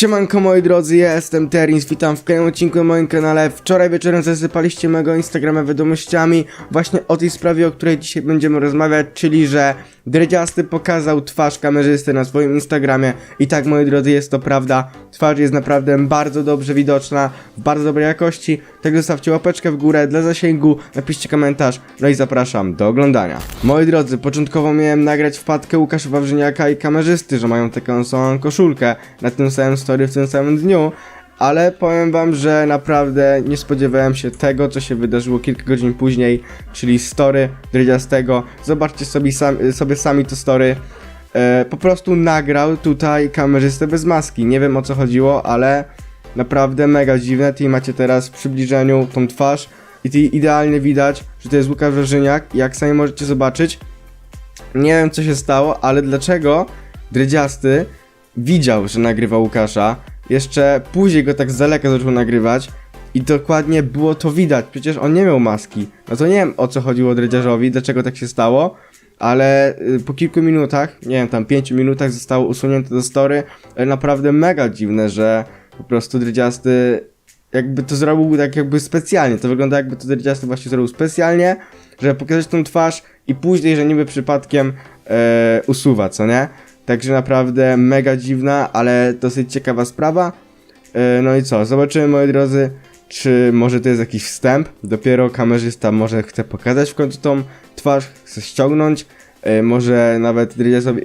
Siemanko moi drodzy, ja jestem Terins, witam w kolejnym odcinku na moim kanale. Wczoraj wieczorem zasypaliście mego Instagrama wiadomościami właśnie o tej sprawie, o której dzisiaj będziemy rozmawiać, czyli że Dredziasty pokazał twarz kamerzysty na swoim Instagramie i tak moi drodzy jest to prawda, twarz jest naprawdę bardzo dobrze widoczna, w bardzo dobrej jakości, tak zostawcie łapeczkę w górę dla zasięgu, napiszcie komentarz, no i zapraszam do oglądania. Moi drodzy, początkowo miałem nagrać wpadkę Łukasza Wawrzyniaka i kamerzysty, że mają taką samą koszulkę na tym samym story w tym samym dniu, ale powiem wam, że naprawdę nie spodziewałem się tego, co się wydarzyło kilka godzin później, czyli story Dredziastego. Zobaczcie sobie, sam, sobie sami to story. E, po prostu nagrał tutaj kamerzystę bez maski. Nie wiem o co chodziło, ale naprawdę mega dziwne. Ty macie teraz w przybliżeniu tą twarz i ty idealnie widać, że to jest Łukasz Wawrzyniak. Jak sami możecie zobaczyć, nie wiem co się stało, ale dlaczego Dredziasty widział, że nagrywa Łukasza, jeszcze później go tak z daleka zaczął nagrywać i dokładnie było to widać, przecież on nie miał maski. No to nie wiem o co chodziło Dredziarzowi, dlaczego tak się stało, ale y, po kilku minutach, nie wiem, tam pięciu minutach zostało usunięte do story, naprawdę mega dziwne, że po prostu Dredziasty jakby to zrobił tak jakby specjalnie, to wygląda jakby to Dredziasty właśnie zrobił specjalnie, żeby pokazać tą twarz i później, że niby przypadkiem e, usuwa, co nie? Także naprawdę mega dziwna, ale dosyć ciekawa sprawa. E, no i co, zobaczymy moi drodzy, czy może to jest jakiś wstęp. Dopiero kamerzysta może chce pokazać w końcu tą twarz, chce ściągnąć. E, może nawet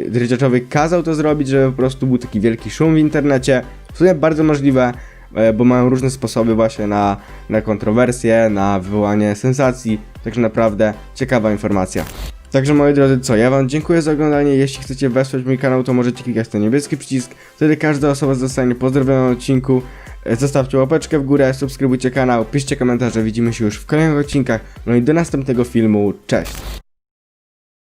Drydziarzowi kazał to zrobić, żeby po prostu był taki wielki szum w internecie. W sumie bardzo możliwe, e, bo mają różne sposoby właśnie na, na kontrowersje, na wywołanie sensacji. Także naprawdę ciekawa informacja. Także moi drodzy, co? Ja wam dziękuję za oglądanie. Jeśli chcecie wesprzeć mój kanał, to możecie klikać ten niebieski przycisk. Wtedy każda osoba zostanie pozdrowiona na odcinku. Zostawcie łapeczkę w górę, subskrybujcie kanał, piszcie komentarze. Widzimy się już w kolejnych odcinkach. No i do następnego filmu. Cześć!